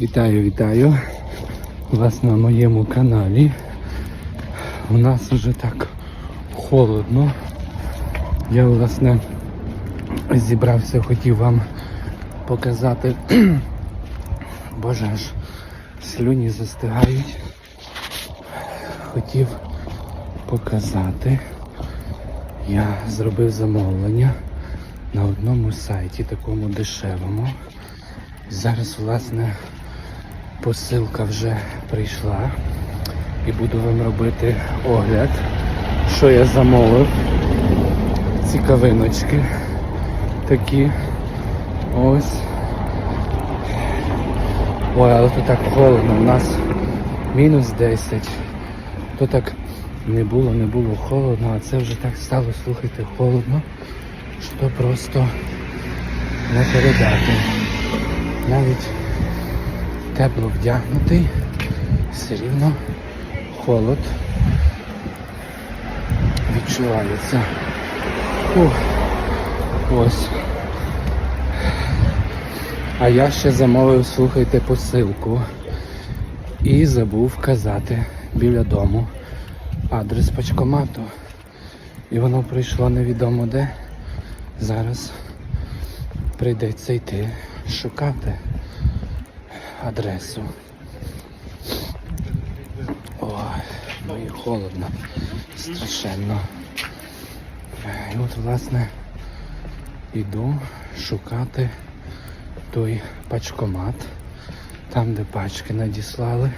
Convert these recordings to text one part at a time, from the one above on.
Вітаю, вітаю вас на моєму каналі. У нас вже так холодно. Я власне зібрався, хотів вам показати. Боже аж слюні застигають. Хотів показати. Я зробив замовлення на одному сайті, такому дешевому. Зараз, власне, посилка вже прийшла і буду вам робити огляд, що я замовив. Цікавиночки такі. Ось. Ой, але тут так холодно, у нас мінус 10. То так не було, не було холодно, а це вже так стало, слухайте, холодно, що просто не передати. Навіть тепло вдягнутий, все рівно холод відчувається. Ух, ось. А я ще замовив, слухайте, посилку і забув вказати біля дому адрес пачкомату. І воно прийшло невідомо де. Зараз прийдеться йти шукати адресу. Ой, ну холодно, страшенно. І от, власне, іду шукати той пачкомат, там, де пачки надіслали.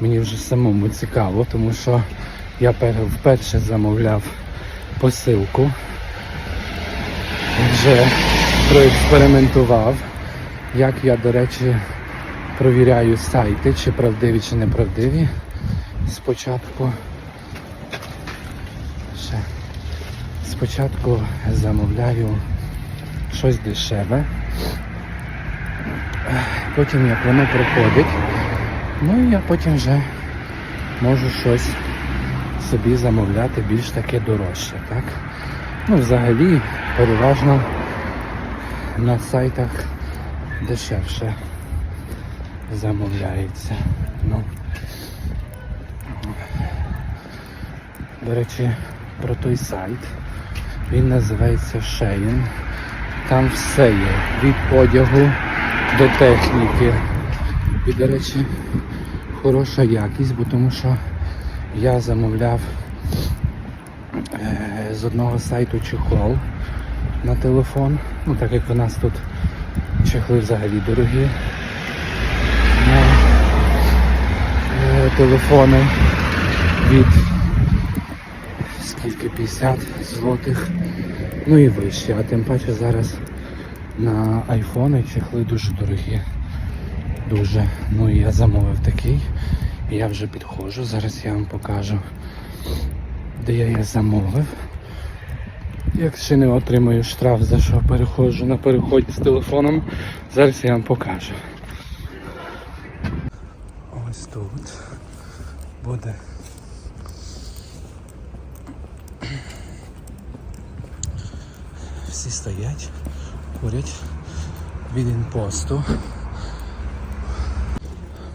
Мені вже самому цікаво, тому що я вперше замовляв посилку. Вже проекспериментував, як я, до речі, провіряю сайти, чи правдиві, чи неправдиві. Спочатку ще спочатку замовляю щось дешеве. Потім як воно проходить, ну і я потім вже можу щось собі замовляти більш таке дорожче, так? Ну, взагалі, переважно на сайтах дешевше замовляється. Ну, до речі, про той сайт. Він називається Shein. Там все є. Від одягу до техніки. І, до речі, хороша якість, бо тому що я замовляв е, з одного сайту чехол на телефон. Ну так як у нас тут чехли взагалі дорогі. На е, телефони від скільки 50 злотих, ну і вище, а тим паче зараз на айфони чехли дуже дорогі. Дуже. Ну і я замовив такий. Я вже підходжу. Зараз я вам покажу, де я їх замовив. Як ще не отримаю штраф, за що переходжу на переході з телефоном, зараз я вам покажу. Ось тут буде. Всі стоять, курять від інпосту.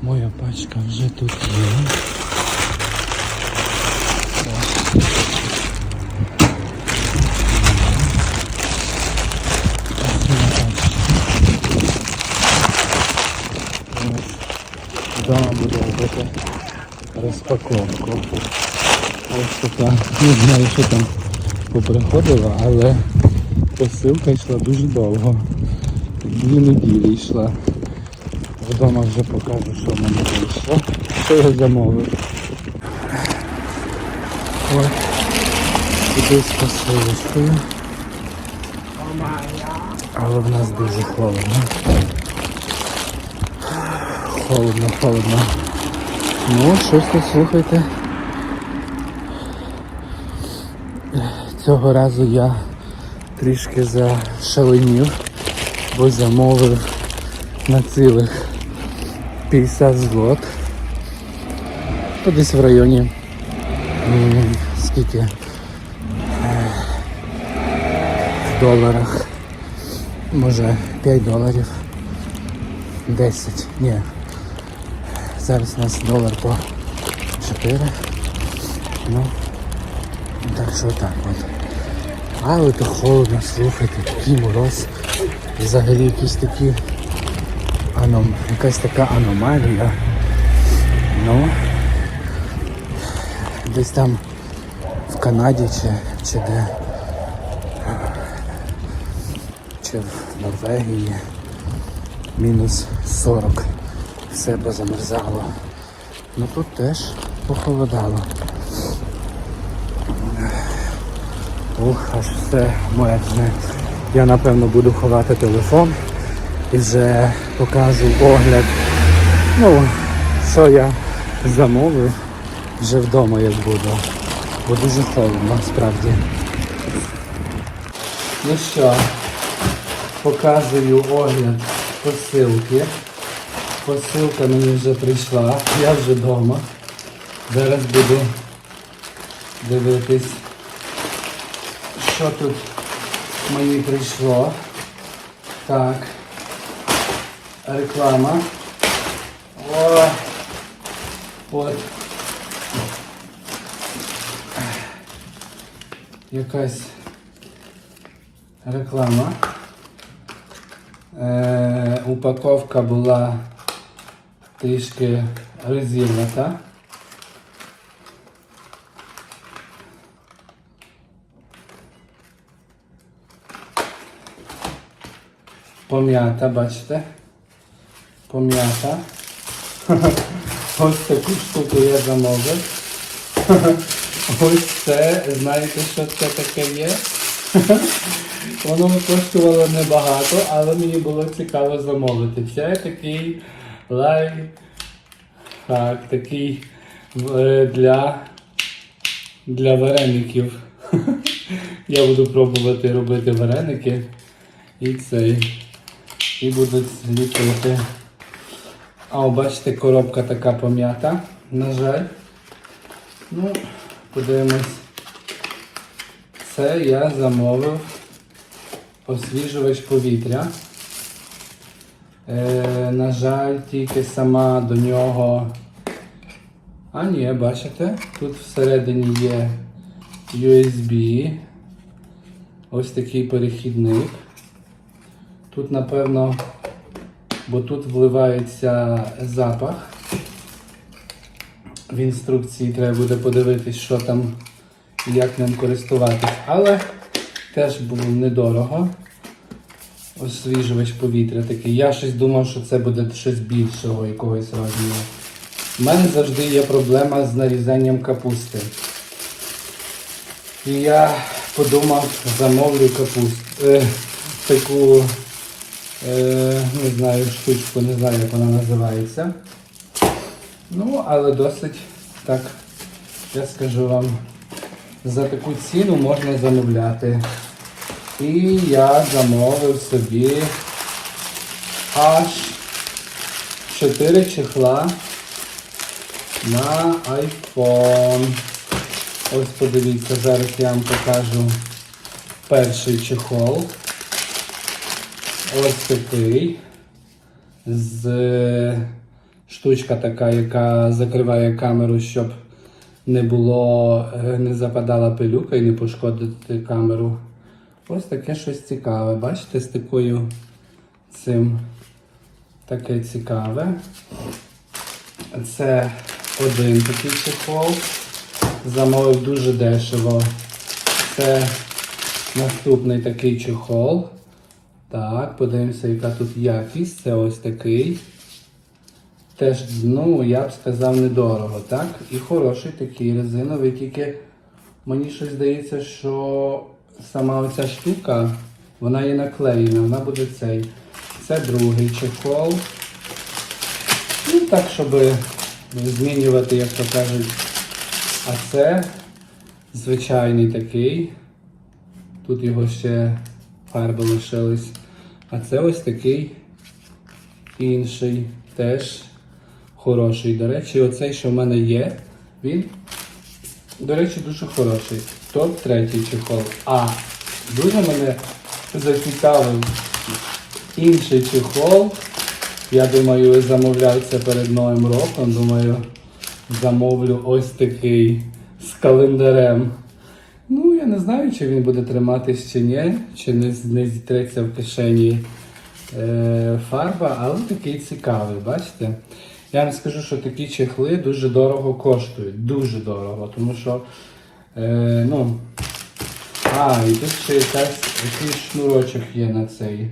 Моя пачка вже тут є. Вдома буду робити розпаковку. Ось така, не знаю, що там поприходило, але посилка йшла дуже довго. Дві неділі йшла. Вдома вже покажу, що в мене вийшло. Що я замовив. Ось. З посилочкою. Але в нас дуже холодно. Холодно, холодно. Ну, щось тут слухайте. Цього разу я трішки зашаленів, бо замовив на цілих 50 злот. То десь в районі скільки Е, в доларах. Може 5 доларів. 10. Ні. Зараз у нас долар по 4. Ну, так що так от. Але то холодно, слухайте, такий мороз. Взагалі якісь такі аном... якась така аномалія. Ну десь там в Канаді чи, чи де. Чи в Норвегії. Мінус 40. Все позамерзало. Ну тут теж похолодало. Ух, аж все мерзне. Я напевно буду ховати телефон і вже покажу огляд. Ну, що я замовив вже вдома як буду. Бо дуже холодно справді. Ну що, показую огляд посилки. Посилка мені вже прийшла, я вже вдома. Зараз буду дивитись, що тут мені прийшло. Так. Реклама. О! От. Якась реклама. Е, упаковка була трішки резинната. Пом'ята, бачите? Пом'ята. Ось таку штуку я замовив. Ось це, знаєте, що це таке є? Воно коштувало небагато, але мені було цікаво замовити. Це такий лайфхак, такий е, для, для вареників. Я буду пробувати робити вареники і цей. І буду ліпити. А, бачите, коробка така пом'ята, на жаль. Ну, подивимось. Це я замовив освіжувач повітря. Е, на жаль, тільки сама до нього. А ні, бачите, тут всередині є USB. Ось такий перехідник. Тут, напевно, бо тут вливається запах. В інструкції треба буде подивитись, що там як ним користуватись. Але теж було недорого. Освіжувач повітря такий. Я щось думав, що це буде щось більшого якогось розміру. У мене завжди є проблема з нарізанням капусти. І я подумав, замовлю капусту. Е, таку, е, не знаю, штучку, не знаю, як вона називається. Ну, але досить так, я скажу вам, за таку ціну можна замовляти. І я замовив собі аж 4 чехла на iPhone. Ось подивіться, зараз я вам покажу перший чехол. Ось такий. З штучка така, яка закриває камеру, щоб не було, е, не западала пилюка і не пошкодити камеру. Ось таке щось цікаве. Бачите, з такою цим таке цікаве. Це один такий чехол. Замовив дуже дешево. Це наступний такий чехол. Так, подивимося, яка тут якість. Це ось такий. Теж, ну, я б сказав, недорого, так? І хороший такий резиновий, тільки мені щось здається, що сама оця штука, вона є наклеєна, вона буде цей. Це другий чехол. Ну, так, щоб змінювати, як то кажуть. А це звичайний такий. Тут його ще фарби лишились. А це ось такий інший. Теж хороший. До речі, оцей, що в мене є, він, до речі, дуже хороший. Топ третій чехол. А дуже мене зацікавив інший чехол. Я думаю, замовляв це перед Новим роком. Думаю, замовлю ось такий з календарем. Ну, я не знаю, чи він буде триматись чи ні, чи не, не зітреться в кишені е, фарба, але такий цікавий, бачите? Я вам скажу, що такі чехли дуже дорого коштують. Дуже дорого, тому що, е, ну, а, і тут ще якийсь шнурочок є на цей.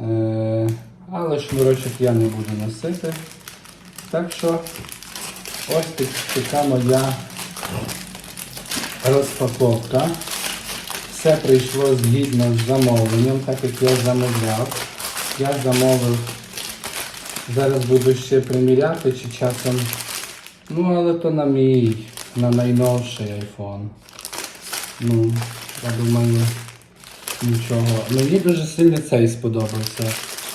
Е, але шнурочок я не буду носити. Так що ось так- така моя розпаковка. Все прийшло згідно з замовленням, так як я замовляв. Я замовив. Зараз буду ще приміряти чи часом. Ну, але то на мій, на найновший iPhone. Ну, я думаю, нічого. Мені дуже сильно цей сподобався.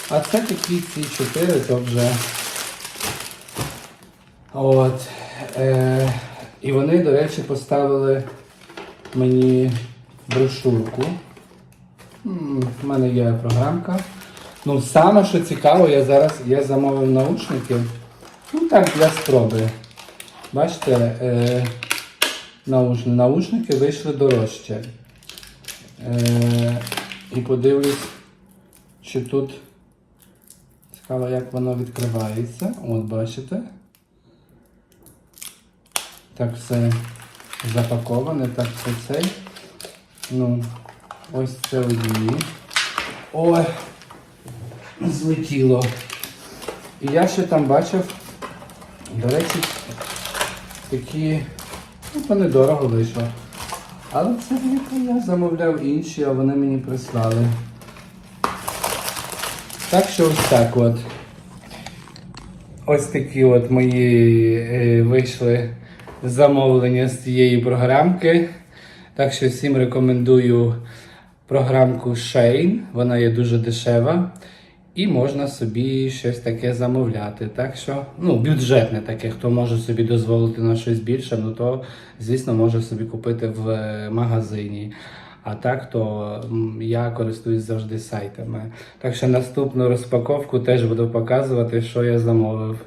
А це такі ці чотири, то вже. От. Е, і вони, до речі, поставили мені брошурку. У мене є програмка. Ну, саме що цікаво, я зараз я замовив наушники. Ну так, для спроби. Бачите, е, наушники, наушники вийшли дорожче. Е, і подивлюсь, чи тут цікаво, як воно відкривається. От бачите. Так все запаковане, так все цей. Ну, ось це одні. Ой, злетіло. І я ще там бачив, до речі, такі, ну, то недорого вийшло. Але це я замовляв інші, а вони мені прислали. Так що ось так от. Ось такі от мої е, вийшли замовлення з цієї програмки. Так що всім рекомендую програмку Shane. Вона є дуже дешева. І можна собі щось таке замовляти. Так що, ну, бюджетне таке, хто може собі дозволити на щось більше, ну то, звісно, може собі купити в е, магазині. А так, то я користуюсь завжди сайтами. Так що наступну розпаковку теж буду показувати, що я замовив.